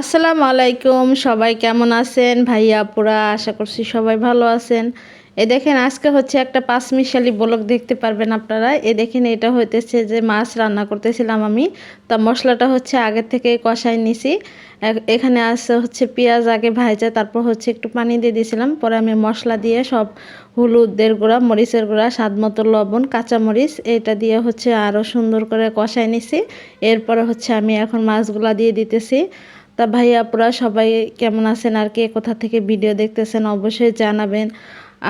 আসসালামু আলাইকুম, সবাই কেমন আছেন? ভাইয়া, আপুরা, আশা করছি সবাই ভালো আছেন। এ দেখেন, আজকে হচ্ছে একটা পাঁচ মিশালি ব্লক দেখতে পারবেন আপনারা। এ দেখেন, এটা হইতেছে যে মাছ রান্না করতেছিলাম আমি। তা মশলাটা হচ্ছে আগের থেকে কষাই নিছি। এখানে আছে হচ্ছে পেঁয়াজ আগে ভাজা, তারপর হচ্ছে একটু পানি দিয়ে দিয়েছিলাম। পরে আমি মশলা দিয়ে সব হলুদের গুঁড়া, মরিচের গুঁড়া, স্বাদ মতো লবণ, কাঁচামরিচ, এটা দিয়ে হচ্ছে আরও সুন্দর করে কষাই নিছি। এরপরে হচ্ছে আমি এখন মাছগুলা দিয়ে দিতেছি। তা ভাই আপুরা সবাই কেমন আছেন আর কে কোথা থেকে ভিডিও দেখতেছেন অবশ্যই জানাবেন।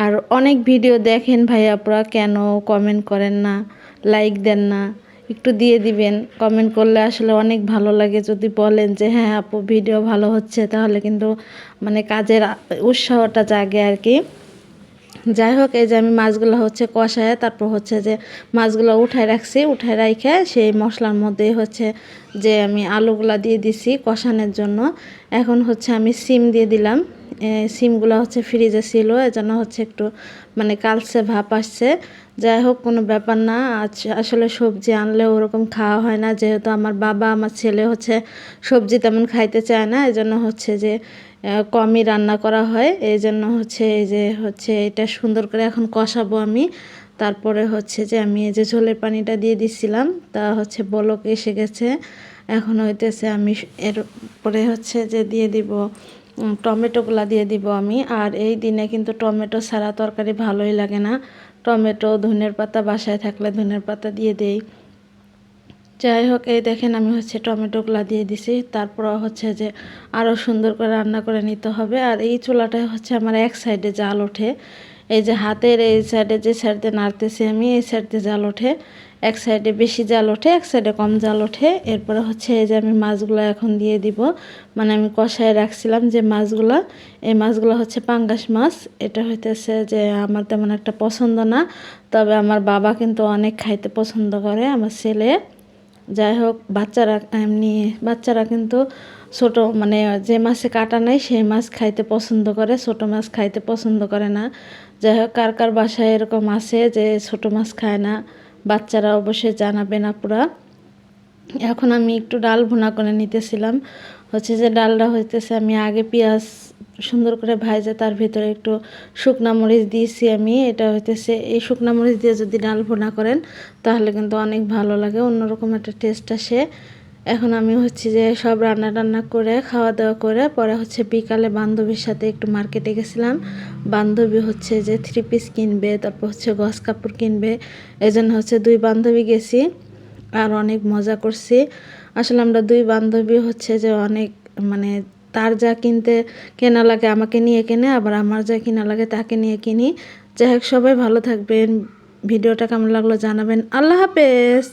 আর অনেক ভিডিও দেখেন ভাই আপুরা, কেন কমেন্ট করেন না লাইক দেন না, একটু দিয়ে দিবেন। কমেন্ট করলে আসলে অনেক ভালো লাগে। যদি বলেন যে হ্যাঁ আপু ভিডিও ভালো হচ্ছে, তাহলে কিন্তু মানে কাজের উৎসাহটা জাগে আর কি। যাই হোক, এই যে আমি মাছগুলো হচ্ছে কষায়, তারপর হচ্ছে যে মাছগুলো উঠায় রাখছি, উঠায় রাখে সেই মশলার মধ্যে হচ্ছে যে আমি আলুগুলা দিয়ে দিছি কষানোর জন্য। এখন হচ্ছে আমি সিম দিয়ে দিলাম। সিমগুলো হচ্ছে ফ্রিজে ছিল, এজন্য হচ্ছে একটু মানে কালসে ভাপ আসছে। যাই হোক, কোনো ব্যাপার না আসলে সবজি আনলে ওরকম খাওয়া হয় না, যেহেতু আমার বাবা, আমার ছেলে হচ্ছে সবজি তেমন খাইতে চায় না, এজন্য হচ্ছে যে কমই রান্না করা হয়। এই জন্য হচ্ছে এই যে, হচ্ছে এটা সুন্দর করে এখন কষাবো আমি। তারপরে হচ্ছে যে, আমি এই যে ঝোলের পানিটা দিয়ে দিছিলাম, তা হচ্ছে বলক এসে গেছে। এখন হইতেছে আমি এর পরে হচ্ছে যে, দিয়ে দিব টমেটোগুলা দিয়ে দিব আমি। আর এই দিনে কিন্তু টমেটো ছাড়া তরকারি ভালোই লাগে না। টমেটো, ধনের পাতা, বাসায় থাকলে ধনের পাতা দিয়ে দেই। যাই হোক, এই দেখেন আমি হচ্ছে টমেটোগুলা দিয়ে দিছি। তারপর হচ্ছে যে আরও সুন্দর করে রান্না করে নিতে হবে। আর এই চুলাটায় হচ্ছে আমার এক সাইডে জাল ওঠে। এই যে হাতের এই সাইডে যে সাইডে নাড়তেছি আমি, এই সাইডে জাল ওঠে। এক সাইডে বেশি জাল ওঠে, এক সাইডে কম জাল ওঠে। এরপরে হচ্ছে এই যে আমি মাছগুলো এখন দিয়ে দিব। মানে আমি কষায় রাখছিলাম যে মাছগুলো। এই মাছগুলো হচ্ছে পাঙ্গাস মাছ। এটা হইতেছে যে আমার তেমন একটা পছন্দ না। তবে আমার বাবা কিন্তু অনেক খাইতে পছন্দ করে, আমার ছেলে। যাই হোক, বাচ্চারা এমনি, বাচ্চারা কিন্তু ছোট মানে যে মাছে কাটা নাই, সেই মাছ খাইতে পছন্দ করে। ছোট মাছ খাইতে পছন্দ করে না। যাই হোক কার কার বাসায় এরকম আছে যে ছোট মাছ খায় না বাচ্চারা অবশ্যই জানাবেন আপুরা এখন আমি একটু ডাল ভুনা করে নিতেছিলাম। হচ্ছে যে ডালটা হইতেছে আমি আগে পেঁয়াজ সুন্দর করে ভাজে তার ভিতরে একটু শুকনা মরিচ দিয়েছি আমি। এটা হইতেছে, এই শুকনা মরিচ দিয়ে যদি ডাল ভুনা করেন, তাহলে কিন্তু অনেক ভালো লাগে, অন্যরকম একটা টেস্ট আসে। এখন আমি হচ্ছে যে সব রান্না টান্না করে খাওয়া দাওয়া করে, পরে হচ্ছে বিকালে বান্ধবীর সাথে একটু মার্কেটে গেছিলাম। বান্ধবী হচ্ছে যে থ্রি পিস কিনবে, তারপর হচ্ছে গস কাপড় কিনবে। এজন্য হচ্ছে দুই বান্ধবী গেছি আর অনেক মজা করছি। আসলে আমরা দুই বান্ধবী হচ্ছে যে অনেক মানে তার যা কিনতে কেনা লাগে আমাকে নিয়ে কেনে, আবার আমার যা কিনা লাগে তাকে নিয়ে কিনি। যাই হোক, সবাই ভালো থাকবেন। ভিডিওটা কেমন লাগল জানাবেন। আল্লাহ হাফেজ!